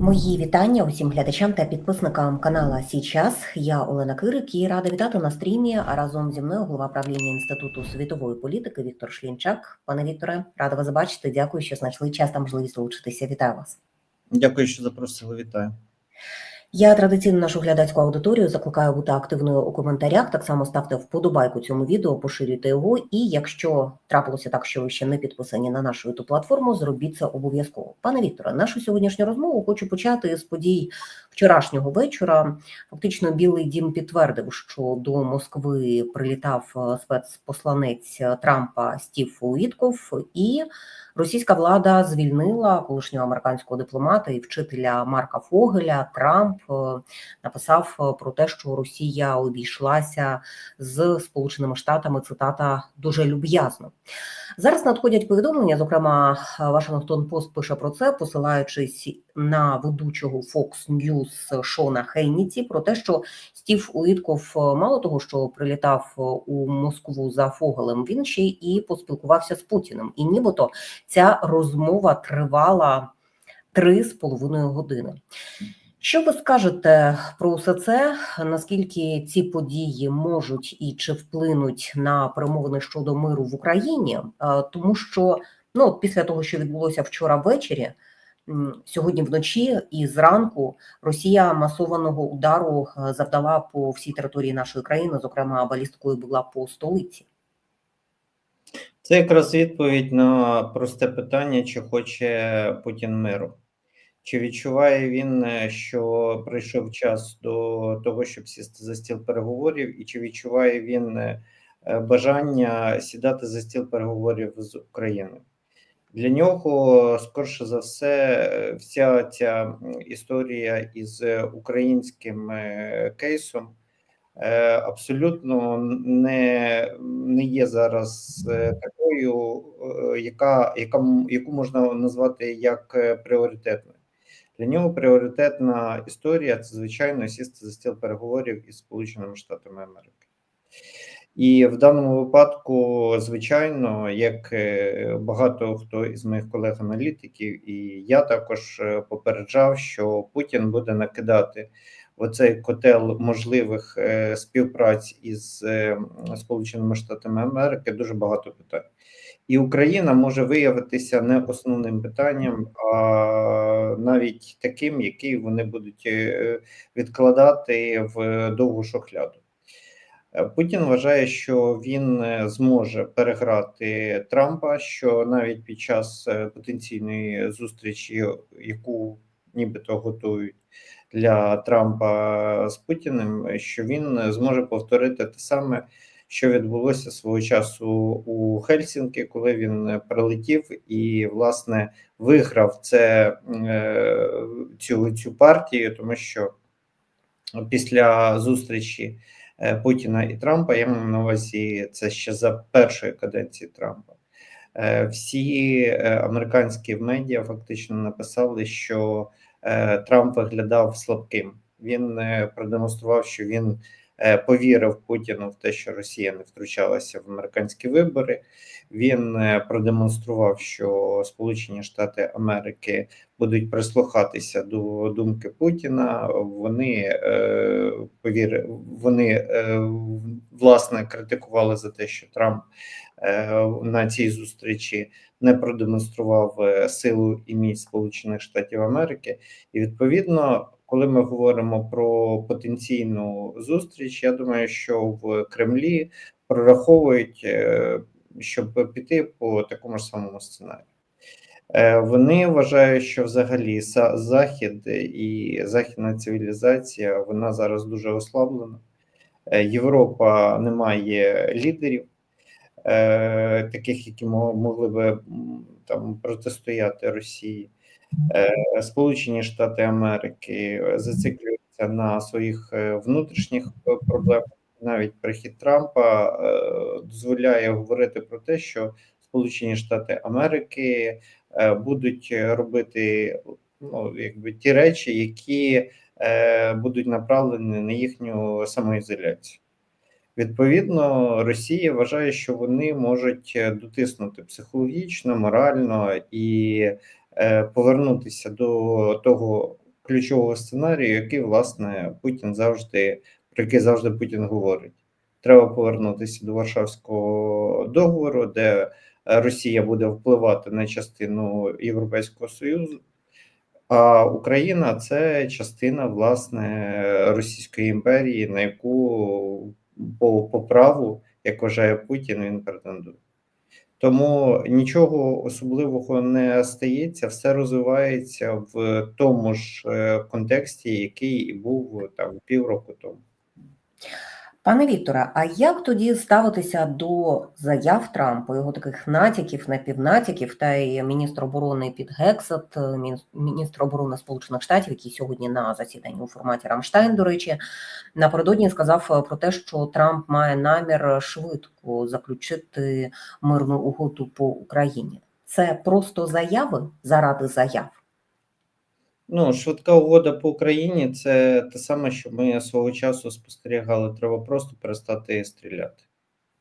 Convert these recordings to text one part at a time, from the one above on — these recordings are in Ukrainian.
Мої вітання усім глядачам та підписникам канала Січас. Я Олена Кирик і рада вітати на стрімі. А разом зі мною голова правління інституту світової політики Віктор Шлінчак. Пане Вікторе, рада вас бачити. Дякую, що знайшли час та можливість долучитися. Вітаю вас. Дякую, що запросили. Вітаю. Я традиційно нашу глядацьку аудиторію закликаю бути активною у коментарях. Так само ставте вподобайку цьому відео, поширюйте його. І якщо трапилося так, що ви ще не підписані на нашу youtube платформу, зробіть це обов'язково. Пане Вікторе, нашу сьогоднішню розмову хочу почати з подій вчорашнього вечора. Фактично, Білий Дім підтвердив, що до Москви прилітав спецпосланець Трампа Стів Уітков і. Російська влада звільнила колишнього американського дипломата і вчителя Марка Фогеля. Трамп е, написав е, про те, що Росія обійшлася з Сполученими Штатами. Цитата дуже люб'язно. Зараз надходять повідомлення. Зокрема, Вашингтон Пост пише про це, посилаючись на ведучого Fox News Шона Хейніці, про те, що Стів Уітков мало того, що прилітав у Москву за Фогелем, він ще і поспілкувався з Путіним, і нібито ця розмова тривала три з половиною години. Що ви скажете про все це? Наскільки ці події можуть і чи вплинуть на перемовини щодо миру в Україні? Тому що ну після того, що відбулося вчора ввечері, сьогодні вночі і зранку Росія масованого удару завдала по всій території нашої країни, зокрема балісткою була по столиці. Це якраз відповідь на просте питання, чи хоче Путін миру. Чи відчуває він, е, що прийшов час до того, щоб сісти за стіл переговорів, і чи відчуває він е, е, бажання сідати за стіл переговорів з Україною? Для нього, скорше за все, вся ця історія із українським кейсом абсолютно не не є зараз такою, яка, яка яку можна назвати як пріоритетною. Для нього пріоритетна історія це звичайно сісти за стіл переговорів із Сполученими Штатами Америки. І в даному випадку, звичайно, як е, багато хто із моїх колег-аналітиків, і я також е, попереджав, що Путін буде накидати оцей котел можливих е, співпраць із Сполученими Штатами Америки дуже багато питань і Україна може виявитися не основним питанням, а навіть таким, який вони будуть е, відкладати в довгу шохляду. Е, Путін вважає, що він е, зможе переграти Трампа, що навіть під час потенційної зустрічі, яку нібито готують для Трампа з Путіним, що він зможе повторити те саме що відбулося свого часу у Хельсінки, коли він прилетів і власне виграв це е, цю, цю партію, тому що після зустрічі е, Путіна і Трампа я маю на увазі це ще за першої каденції Трампа. Е, всі американські медіа фактично написали, що Трамп виглядав слабким. Він продемонстрував, що він Е, повірив Путіну в те, що Росія не втручалася в американські вибори. Він е, продемонстрував, що Сполучені Штати Америки будуть прислухатися до думки Путіна. Вони е, повір, вони власне критикували за те, що Трамп на цій зустрічі не продемонстрував силу і міць Сполучених Штатів Америки, і відповідно коли ми говоримо про потенційну зустріч, я думаю, що в Кремлі прораховують, е, щоб піти по такому ж самому сценарію. Е, вони вважають, що взагалі захід і західна цивілізація вона зараз дуже ослаблена. Е, Європа не має лідерів, таких, які могли би там протистояти Росії. Е, Сполучені Штати Америки зациклюються на своїх е, внутрішніх проблемах. Навіть прихід Трампа е, дозволяє говорити про те, що Сполучені Штати Америки будуть робити ну, якби ті речі, які будуть направлені на їхню самоізоляцію. Відповідно, Росія вважає, що вони можуть дотиснути психологічно, морально і Е, повернутися до того ключового сценарію, який власне Путін завжди про який завжди Путін говорить. Треба повернутися до Варшавського договору, де Росія буде впливати на частину Європейського Союзу, а Україна це частина власне Російської імперії, на яку по, по праву, як вважає Путін, він претендує. Тому нічого особливого не стається, все розвивається в тому ж е, контексті, який і був там півроку тому. Пане Вікторе, а як тоді ставитися до заяв Трампа, його таких натяків, напівнатяків, та й міністр оборони Піт Гексет, мін- міністр оборони Сполучених Штатів, який сьогодні на засіданні у форматі Рамштайн, до речі, напередодні сказав про те, що Трамп має намір швидко заключити мирну угоду по Україні. Це просто заяви заради заяв. Ну, швидка угода по Україні це те саме, що ми свого часу спостерігали. Треба просто перестати стріляти.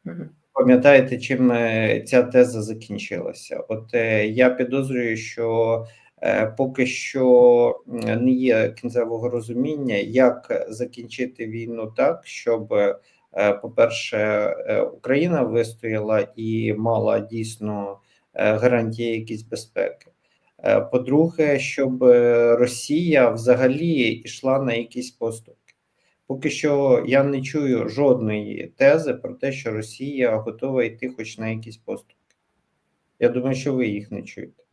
Мгм. Пам'ятаєте, чим е, ця теза закінчилася? От е, я підозрюю, що е, поки що не є кінцевого розуміння, як закінчити війну так, щоб, е, по-перше, е, Україна вистояла і мала дійсно е, гарантії якісь безпеки. Е, По-друге, щоб е, Росія взагалі йшла на якісь поступки. Поки що я не чую жодної тези про те, що Росія готова йти хоч на якісь поступки. Я думаю, що ви їх не чуєте.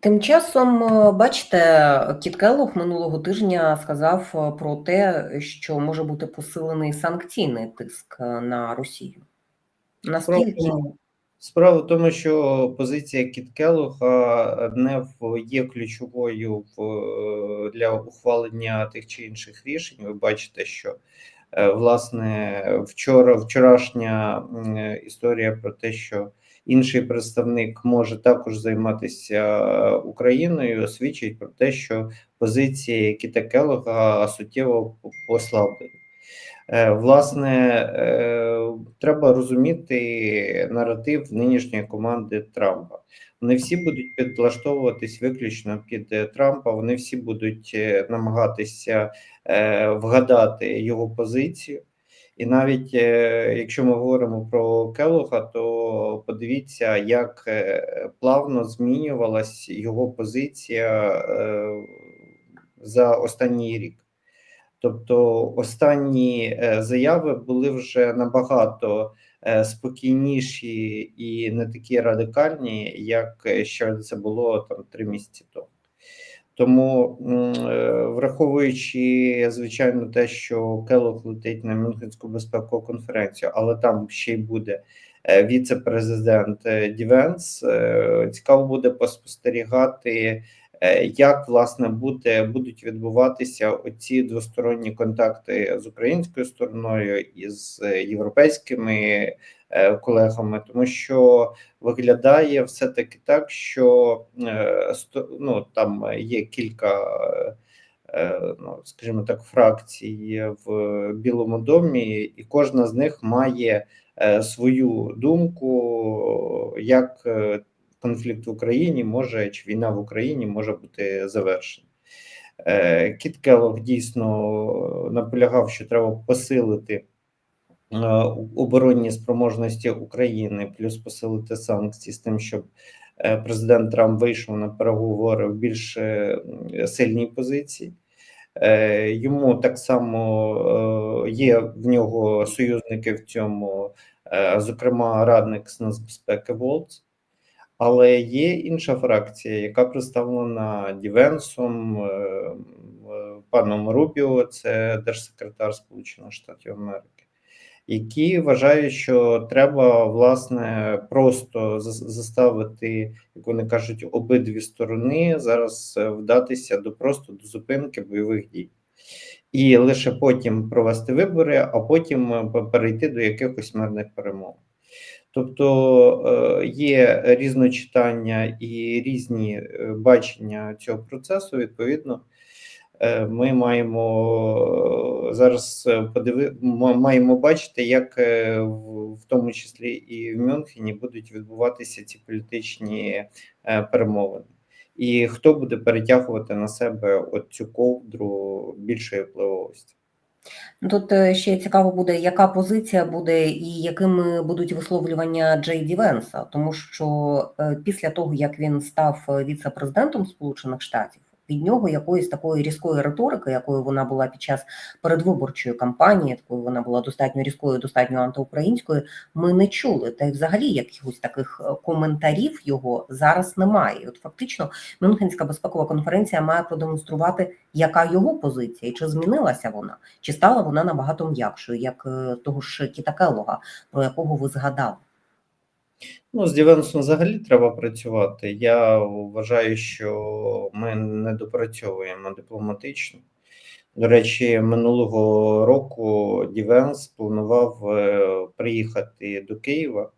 Тим часом, е, бачите, Кіт Келлог минулого тижня сказав про те, що може бути посилений санкційний тиск на Росію. Наскільки Справа в тому, що позиція Кіт не в є ключовою в для ухвалення тих чи інших рішень. Ви бачите, що е, власне вчора вчорашня історія про те, що інший представник може також займатися Україною, свідчить про те, що позиція Кіта Келлога суттєво послаблена. Е, Власне, е, треба розуміти наратив нинішньої команди Трампа. Вони всі будуть підлаштовуватись виключно під е, Трампа. Вони всі будуть намагатися вгадати його позицію. І навіть якщо ми говоримо про Келога, то подивіться, як плавно змінювалась його позиція за останній рік. Тобто останні е, заяви були вже набагато е, спокійніші і не такі радикальні, як ще це було там три місяці тому. Тому, е, враховуючи, звичайно, те, що Келлог летить на Мюнхенську безпекову конференцію, але там ще й буде віце-президент Дівенс, цікаво буде поспостерігати як власне буде будуть відбуватися оці двосторонні контакти з українською стороною і з е, європейськими е, колегами, тому що виглядає все таки так, що е, ну, там є кілька. е, Ну, скажімо так, фракцій в Білому домі, і кожна з них має е, свою думку, як е, конфлікт в Україні може чи війна в Україні може бути завершена. Е, Кіт Келлог дійсно наполягав, що треба посилити е, оборонні спроможності України, плюс посилити санкції з тим, щоб е, президент Трамп вийшов на переговори в більш сильній позиції. Йому так само є в нього союзники в цьому, зокрема, радник з нацбезпеки Волц. Але є інша фракція, яка представлена Дівенсом, е, е, паном Рубіо, це держсекретар Сполучених Штатів Америки, які вважають, що треба власне просто заставити, як вони кажуть, обидві сторони зараз е, вдатися до просто до зупинки бойових дій. І лише потім провести вибори, а потім перейти до якихось мирних перемов. Тобто е, є різночитання і різні е, бачення цього процесу. Відповідно, е, ми маємо зараз подиви... маємо бачити, як в тому числі і в Мюнхені будуть відбуватися ці політичні перемовини. і хто буде перетягувати на себе от цю ковдру більшої впливовості. Ну, Тут е, ще цікаво буде, яка позиція буде і якими будуть висловлювання Джей Ді Венса, тому що е, після того, як він став е, віце-президентом Сполучених Штатів, від нього якоїсь такої різкої риторики, якою вона була під час передвиборчої кампанії, такою вона була достатньо різкою, достатньо антиукраїнською, ми не чули. Та й взагалі якихось таких е, коментарів його зараз немає. І От фактично Мюнхенська безпекова конференція має продемонструвати, яка його позиція, і чи змінилася вона, чи стала вона набагато м'якшою, як е, того ж Кіта Келлога, про якого ви згадали. Ну, з Дівенсом взагалі треба працювати. Я вважаю, що ми не допрацьовуємо дипломатично. До речі, минулого року Дівенс планував е, приїхати до Києва.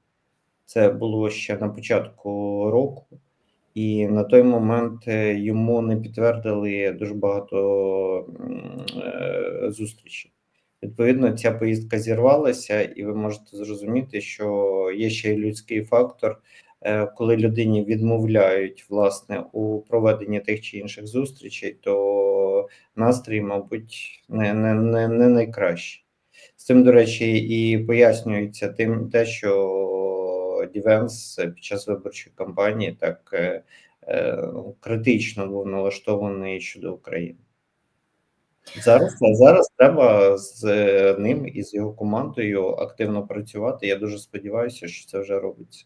Це було ще на початку року, і на той момент е, йому не підтвердили дуже багато е, зустрічей. Відповідно, ця поїздка зірвалася, і ви можете зрозуміти, що є ще й людський фактор, е, коли людині відмовляють власне у проведенні тих чи інших зустрічей, то настрій, мабуть, не, не, не, не найкращий. З цим, до речі, і пояснюється тим, те, що Дівенс під час виборчої кампанії так е, е, критично був налаштований щодо України. Зараз, зараз треба з е, ним і з його командою активно працювати. Я дуже сподіваюся, що це вже робиться.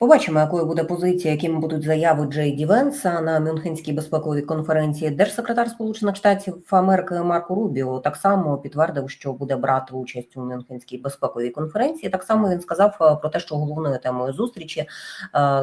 Побачимо, якою буде позиція, якими будуть заяви Джей Ді Венса на Мюнхенській безпековій конференції. Держсекретар Сполучених Штатів Америки Марко Рубіо так само підтвердив, що буде брати участь у Мюнхенській безпековій конференції. Так само він сказав е, про те, що головною темою зустрічі, е,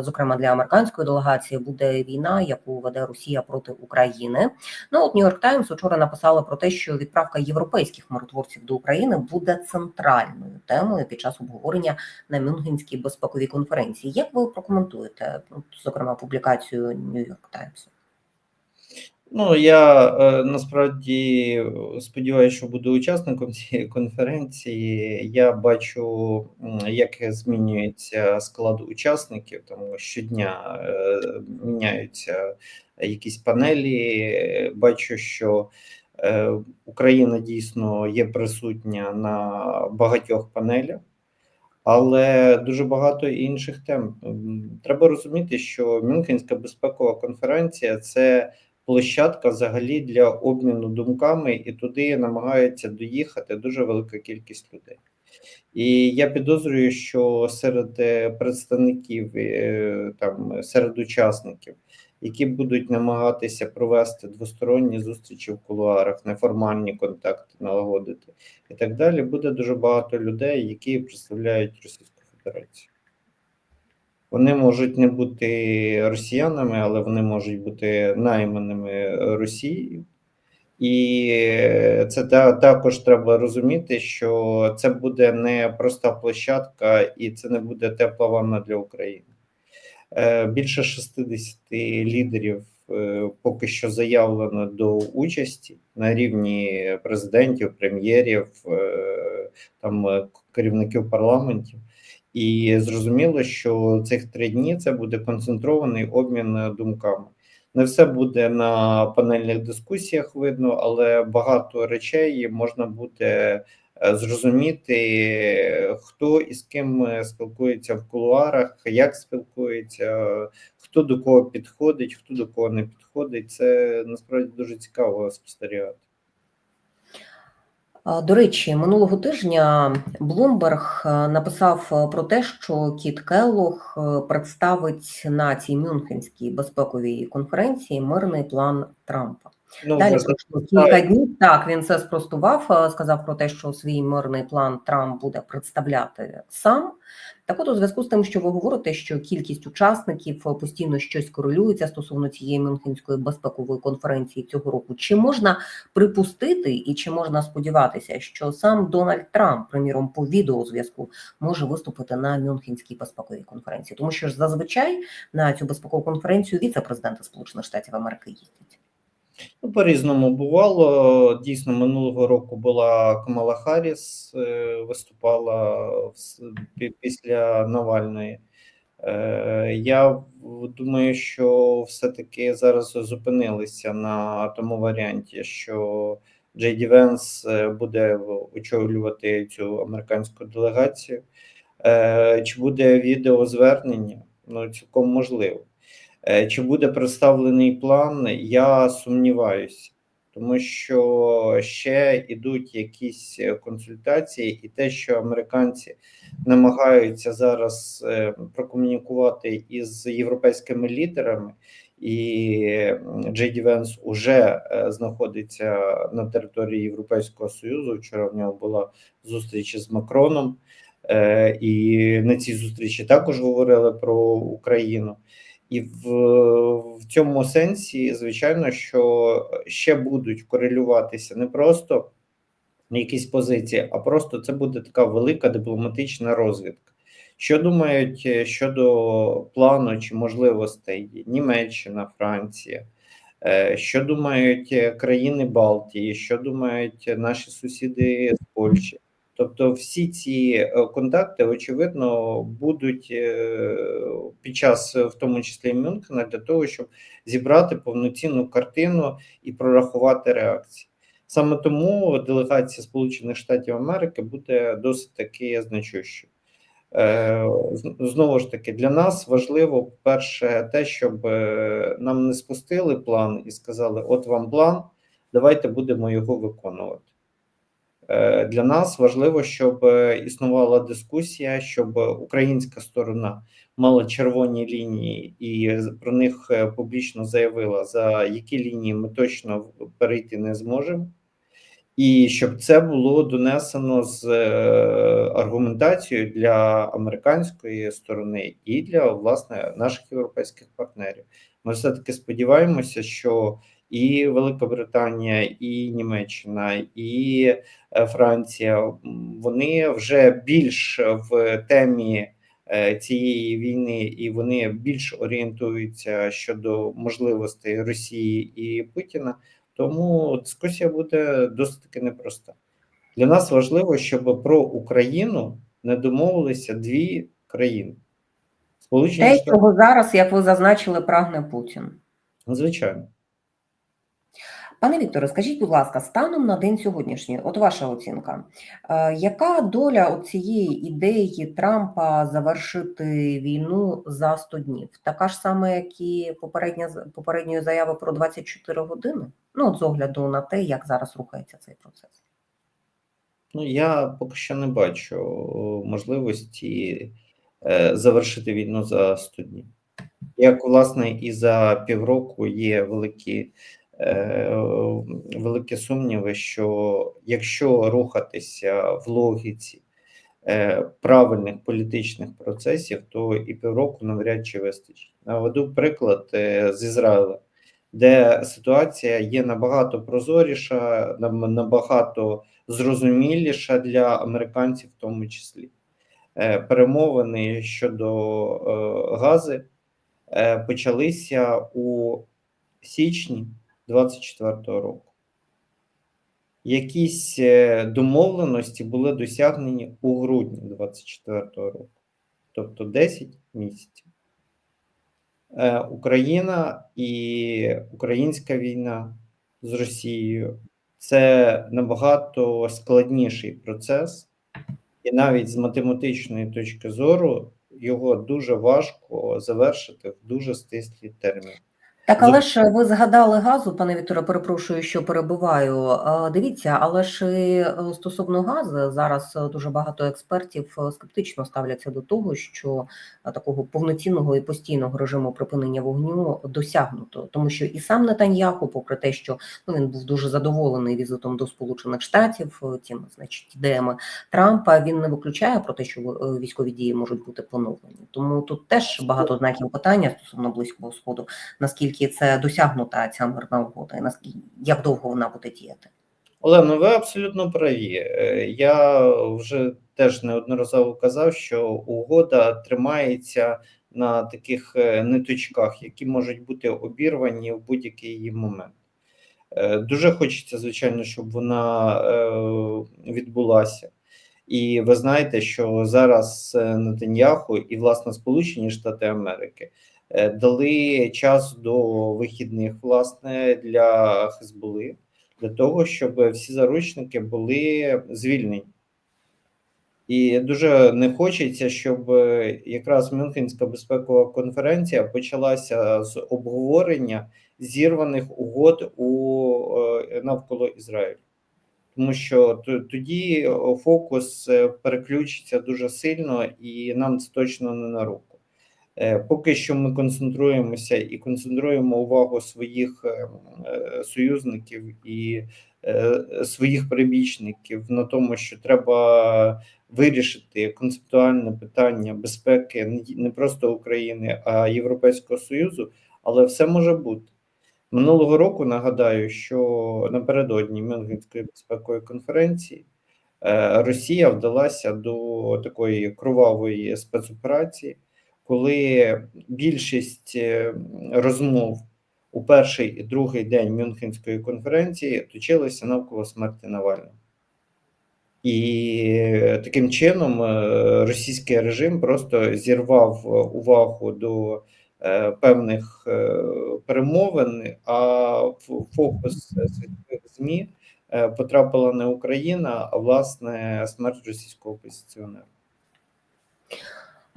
зокрема для американської делегації, буде війна, яку веде Росія проти України. Ну от Нью-Йорк Таймс учора написала про те, що відправка європейських миротворців до України буде центральною темою під час обговорення на Мюнхенській безпековій конференції. Як ви прокоментуєте, ну, зокрема, публікацію Нью-Йорк Таймсу? Ну я е, насправді сподіваюся, що буду учасником цієї конференції. Я бачу, як змінюється склад учасників, тому щодня е, міняються якісь панелі. Бачу, що е, Україна дійсно є присутня на багатьох панелях. Але дуже багато інших тем. Треба розуміти, що Мюнхенська безпекова конференція це площадка взагалі для обміну думками, і туди намагається доїхати дуже велика кількість людей. І я підозрюю, що серед е, представників е, там серед учасників, які будуть намагатися провести двосторонні зустрічі в кулуарах, неформальні контакти налагодити і так далі, буде дуже багато людей, які представляють Російську Федерацію. Вони можуть не бути росіянами, але вони можуть бути найманими Росією. І це та, також треба розуміти, що це буде не проста площадка, і це не буде тепла ванна для України. Е, Більше 60 лідерів е, поки що заявлено до участі на рівні президентів, прем'єрів, е, там керівників парламентів. І зрозуміло, що цих три дні це буде концентрований обмін думками. Не все буде на панельних дискусіях видно, але багато речей можна буде зрозуміти, хто і з ким е, спілкується в кулуарах, як спілкується, хто до кого підходить, хто до кого не підходить. Це насправді дуже цікаво спостерігати. До речі, минулого тижня Блумберг е, написав е, про те, що Кіт Келлог е, представить на цій Мюнхенській безпековій конференції мирний план Трампа. Ну, Далі кілька днів. Так він це спростував, е, сказав про те, що свій мирний план Трамп буде представляти сам. Так, от у зв'язку з тим, що ви говорите, що кількість учасників е, постійно щось корелюється стосовно цієї Мюнхенської безпекової конференції цього року. Чи можна припустити і чи можна сподіватися, що сам Дональд Трамп, приміром, по відеозв'язку може виступити на Мюнхенській безпековій конференції? Тому що ж зазвичай на цю безпекову конференцію віце-президенти Сполучених Штатів Америки їздять. Ну, по-різному бувало. Дійсно, минулого року була Камала Харріс, е, виступала після Навальної. Е, Я думаю, що все-таки зараз зупинилися на тому варіанті, що Джей Ді е, буде очолювати цю американську делегацію. Чи буде відеозвернення? Ну, цілком можливо. Е, Чи буде представлений план? Я сумніваюся, тому що ще йдуть якісь е, консультації, і те, що американці намагаються зараз е, прокомунікувати із європейськими лідерами, і м, Джей Ді Венс уже знаходиться на території Європейського Союзу. Вчора в нього була зустріч з Макроном. І на цій зустрічі також говорили про Україну. І в, в цьому сенсі, звичайно, що ще будуть корелюватися не просто якісь позиції, а просто це буде така велика дипломатична розвідка. Що думають е, щодо плану чи можливостей Німеччина, Франція? Е, Що думають е, країни Балтії, що думають наші сусіди з Польщі? Тобто, всі ці е, контакти, очевидно, будуть е, під час, е, в тому числі Мюнхена, для того, щоб зібрати повноцінну картину і прорахувати реакції. Саме тому делегація Сполучених Штатів Америки буде досить таки значущою. Знову ж таки, для нас важливо, перше, те, щоб нам не спустили план і сказали: от вам план, давайте будемо його виконувати. Е, Для нас важливо, щоб е, існувала дискусія, щоб українська сторона мала червоні лінії і про них е, публічно заявила, за які лінії ми точно перейти не зможемо. І щоб це було донесено з аргументацією для американської сторони і для власне наших європейських партнерів. Ми все таки сподіваємося, що і Велика Британія, і Німеччина, і е, Франція вони вже більш в темі е, цієї війни, і вони більш орієнтуються щодо можливостей Росії і Путіна. Тому дискусія буде досить таки непроста. Для нас важливо, щоб про Україну не домовилися дві країни. Сполучені Те, Штати, чого зараз, як ви зазначили, прагне Путін. Звичайно. Пане Вікторе, скажіть, будь ласка, станом на день сьогоднішній, от ваша оцінка, е, яка доля цієї ідеї Трампа завершити війну за 100 днів? Така ж сама, як і попередня попередньої заяви про 24 години? Ну, от з огляду на те, як зараз рухається цей процес. Ну, я поки що не бачу е, можливості е, завершити війну за 100 днів. Як, власне, і за півроку є великі, великі сумніви, що якщо рухатися в логіці е, правильних політичних процесів, то і півроку навряд чи вистачить. Наведу приклад е, з Ізраїлем, де ситуація є набагато прозоріша, набагато зрозуміліша для американців, в тому числі. Е, Перемовини щодо е, гази е, почалися у січні 24-го року. Якісь е, домовленості були досягнені у грудні 24-го року, тобто 10 місяців. Е, Україна і українська війна з Росією це набагато складніший процес, і навіть з математичної точки зору його дуже важко завершити в дуже стислі терміни. Так, але ж ви згадали газу, пане Вікторе, перепрошую, що перебиваю. Е, Дивіться, але ж і е, стосовно газу зараз е, дуже багато експертів е, скептично ставляться до того, що такого повноцінного і постійного режиму припинення вогню досягнуто, тому що і сам Нетаньяху, попри те, що ну він був дуже задоволений візитом до Сполучених Штатів, тим, значить, ідеями Трампа, він не виключає про те, що військові дії можуть бути поновлені. Тому тут теж багато знаків питання стосовно близького сходу наскільки це досягнута ця мирна угода, і наскільки як довго вона буде діяти. Олено, ви абсолютно праві. Е, Я вже теж неодноразово казав, що угода тримається на таких е, ниточках, які можуть бути обірвані в будь-який її момент. Е, Дуже хочеться, звичайно, щоб вона відбулася. І ви знаєте, що зараз Нетаньяху і власне Сполучені Штати Америки дали час до вихідних власне для Хезболи, для того, щоб всі заручники були звільнені. І дуже не хочеться, щоб е, якраз Мюнхенська безпекова конференція почалася з обговорення зірваних угод у е, навколо Ізраїлю, тому що тоді фокус е, переключиться дуже сильно, і нам це точно не на руку. Е, Поки що ми концентруємося і концентруємо увагу своїх е, е, союзників і своїх прибічників на тому, що треба вирішити концептуальне питання безпеки не- просто України, а Європейського Союзу, але все може бути. Минулого року нагадаю, що напередодні Мюнхенської безпекової конференції Росія вдалася до такої кровавої спецоперації, коли більшість е, розмов у перший і другий день Мюнхенської конференції точилися навколо смерті Навального. І таким чином е, російський режим просто зірвав увагу до е, певних перемовин, а фокус світових ЗМІ потрапила не Україна, а власне смерть російського опозиціонера.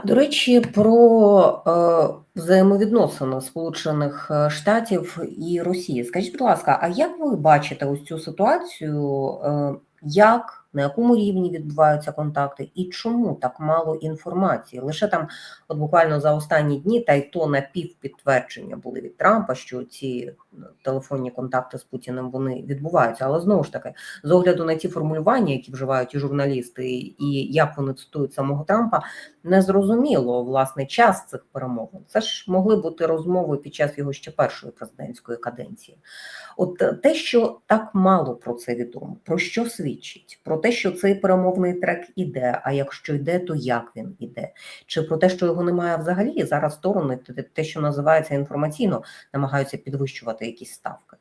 До речі, про е, взаємовідносини Сполучених е, Штатів і Росії. Скажіть, будь ласка, а як ви бачите ось цю ситуацію? Е, як на якому рівні відбуваються контакти, і чому так мало інформації? Лише там, от буквально за останні дні, та й то напівпідтвердження були від Трампа, що ці телефонні контакти з Путіним вони відбуваються. Але знову ж таки, з огляду на ті формулювання, які вживають і журналісти, і як вони цитують самого Трампа, не зрозуміло власне час цих перемовин. Це ж могли бути розмови під час його ще першої президентської каденції. От е, те, що так мало про це відомо, про що свідчить? Про те, що цей перемовний трек іде. А якщо йде, то як він іде? Чи про те, що його немає взагалі, зараз сторони те- що називається інформаційно, намагаються підвищувати якісь ставки?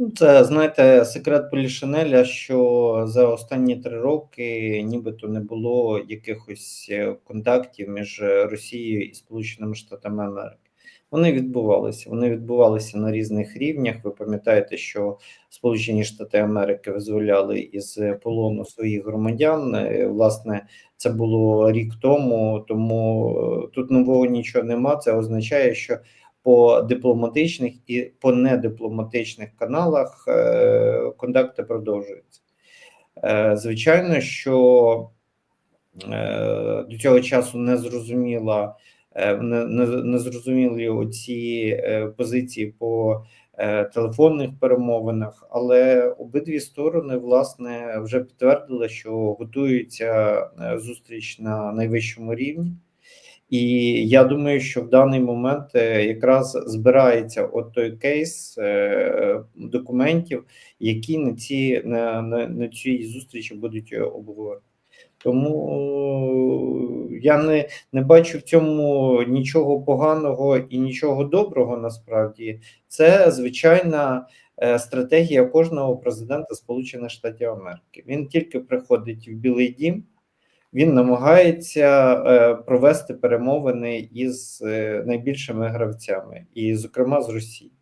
Ну, Це знаєте, секрет Полішинеля, що за останні три роки нібито не було якихось е, контактів між Росією і Сполученими Штатами Америки. Вони відбувалися. Вони відбувалися на різних рівнях. Ви пам'ятаєте, що Сполучені Штати Америки визволяли із полону своїх громадян. Е, Власне, це було рік тому, тому е, тут нового нічого нема. Це означає, що по дипломатичних і по недипломатичних каналах е, контакти продовжуються. Звичайно, що до цього часу не зрозуміла е, не, не, не зрозумілі оці е, позиції по е, телефонних перемовинах, але обидві сторони власне вже підтвердили, що готується зустріч на найвищому рівні. І я думаю, що в даний момент якраз збирається от той кейс документів, які на ці на, на, на цій зустрічі будуть обговорені. Тому е, я не, не бачу в цьому нічого поганого і нічого доброго. Насправді це звичайна е, стратегія кожного президента Сполучених Штатів Америки. Він тільки приходить в Білий Дім. Він намагається е, провести перемовини із найбільшими гравцями, і, зокрема, з Росії.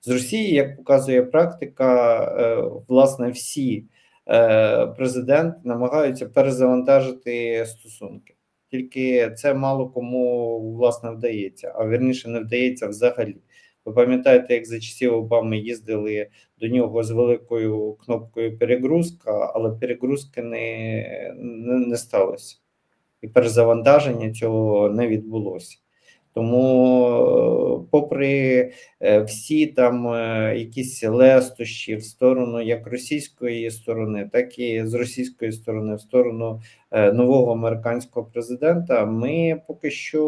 З Росії, як показує практика, власне, всі е, президенти намагаються перезавантажити стосунки. Тільки це мало кому власне вдається, а вірніше не вдається взагалі. Ви пам'ятаєте, як за часів Обами їздили до нього з великою кнопкою перегрузка, але перегрузки не, не, не сталося. І перезавантаження цього не відбулося. Тому, е, попри е, всі там е, якісь лестощі в сторону як російської сторони, так і з російської сторони, в сторону нового американського президента, ми поки що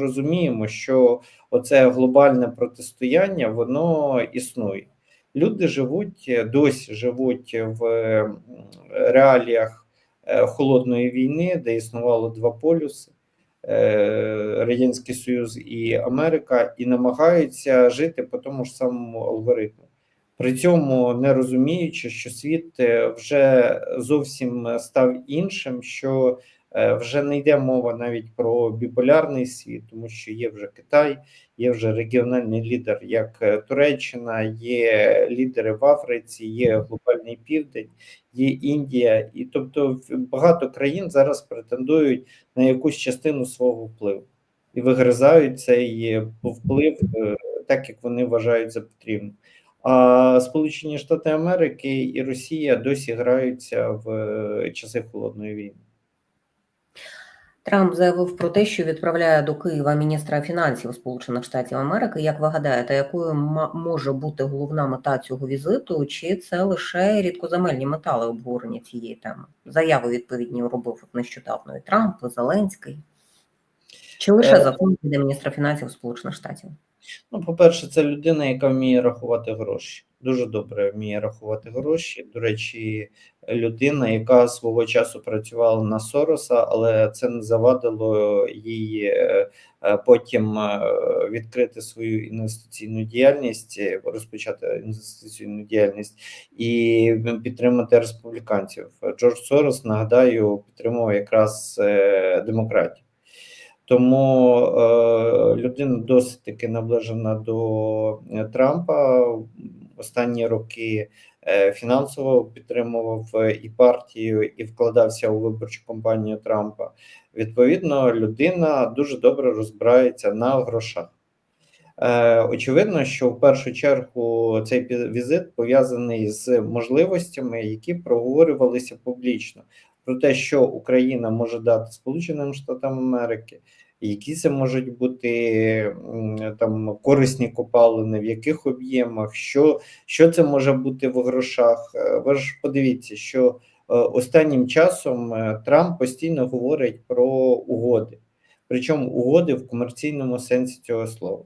розуміємо, що оце глобальне протистояння воно існує. Люди живуть досі живуть в реаліях холодної війни, де існувало два полюси. Е, Радянський Союз і Америка, і намагаються жити по тому ж самому алгоритму. При цьому не розуміючи, що світ е, вже зовсім став іншим, що вже не йде мова навіть про біполярний світ, тому що є вже Китай, є вже регіональний лідер, як е, Туреччина, є лідери в Африці, є глобальний південь, є Індія, і тобто багато країн зараз претендують на якусь частину свого впливу і вигризають цей е, вплив е, так, як вони вважають за потрібне. А Сполучені Штати Америки і Росія досі граються в е, часи холодної війни. Трамп заявив про те, що відправляє до Києва міністра фінансів Сполучених Штатів Америки. Як ви гадаєте, якою може бути головна мета цього візиту? Чи це лише рідкоземельні метали обговорення цієї теми? Заяви відповідні робив нещодавно і Трамп, і Зеленський. Чи лише Е. закон для міністра фінансів Сполучених Штатів? Ну, по-перше, це людина, яка вміє рахувати гроші. Дуже добре вміє рахувати гроші. До речі, людина, яка свого часу працювала на Сороса, але це не завадило їй е, е, потім е, відкрити свою інвестиційну діяльність, розпочати інвестиційну діяльність і підтримати республіканців. Джордж Сорос, нагадаю, підтримував якраз демократів. Тому е, людина досить таки наближена до е, Трампа. Останні роки е, фінансово підтримував е, і партію, і вкладався у виборчу кампанію Трампа. Відповідно, людина дуже добре розбирається на грошах. Очевидно, що в першу чергу цей візит пов'язаний з можливостями, які проговорювалися публічно, про те, що Україна може дати Сполученим Штатам Америки, які це можуть бути там корисні копалини, в яких об'ємах, що, що це може бути в грошах. Е, Ви ж подивіться, що е, останнім часом е, Трамп постійно говорить про угоди, причому угоди в комерційному сенсі цього слова.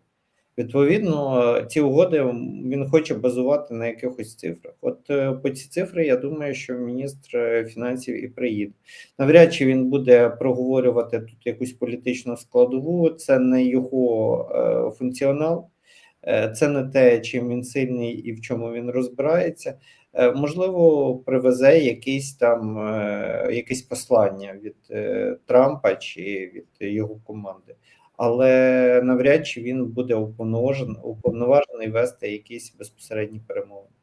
Відповідно, ці угоди він хоче базувати на якихось цифрах. От е, по ці цифри, я думаю, що міністр е, фінансів і приїде. Навряд чи він буде проговорювати тут якусь політичну складову, це не його е, функціонал, це не те, чим він сильний і в чому він розбирається. Можливо, привезе якийсь там якесь послання від Трампа чи від його команди але навряд чи він буде уповноважений, вести якісь безпосередні перемовини.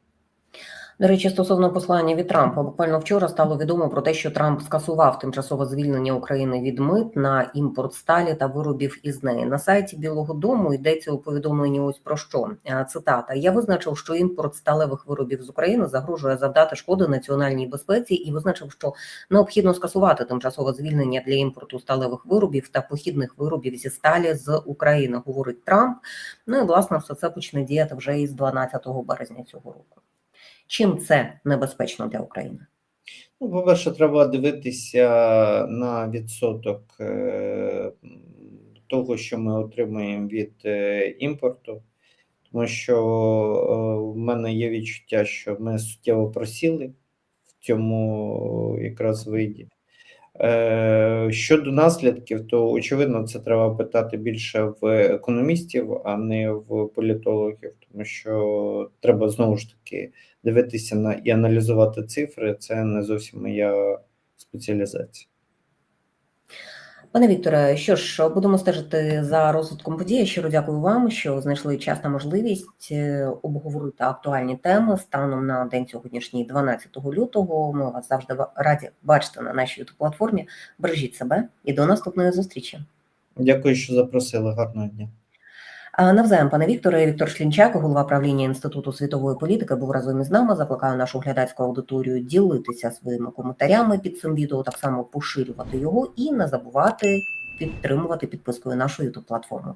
До речі, стосовно послання від Трампа, буквально вчора стало відомо про те, що Трамп скасував тимчасове звільнення України від мит на імпорт сталі та виробів із неї. На сайті Білого Дому йдеться у повідомленні ось про що Е, цитата: Я визначив, що імпорт сталевих виробів з України загрожує завдати шкоди національній безпеці, і визначив, що необхідно скасувати тимчасове звільнення для імпорту сталевих виробів та похідних виробів зі сталі з України, говорить Трамп. Ну і власне все це почне діяти вже із 12 березня цього року. Чим це небезпечно для України? Ну, по-перше, треба дивитися на відсоток е, того, що ми отримуємо від е, імпорту, тому що е, в мене є відчуття, що ми суттєво просіли в цьому якраз виді. Е, Щодо наслідків, то очевидно, це треба питати більше в економістів, а не в політологів, тому що треба знову ж таки дивитися на і аналізувати цифри. Це не зовсім моя спеціалізація. Пане Вікторе, що ж, будемо стежити за розвитком подій. Я Щиро дякую вам, що знайшли час та можливість е, обговорити актуальні теми станом на день сьогоднішній, 12 лютого. Ми вас завжди раді бачити на нашій youtube платформі. Бережіть себе і до наступної зустрічі. Дякую, що запросили. Гарного дня. Навзаєм, пане Вікторе, Віктор Шлінчак, голова правління Інституту світової політики, був разом із нами. Закликаю нашу глядацьку аудиторію ділитися своїми коментарями під цим відео, так само поширювати його і не забувати підтримувати підпискою нашу youtube платформу.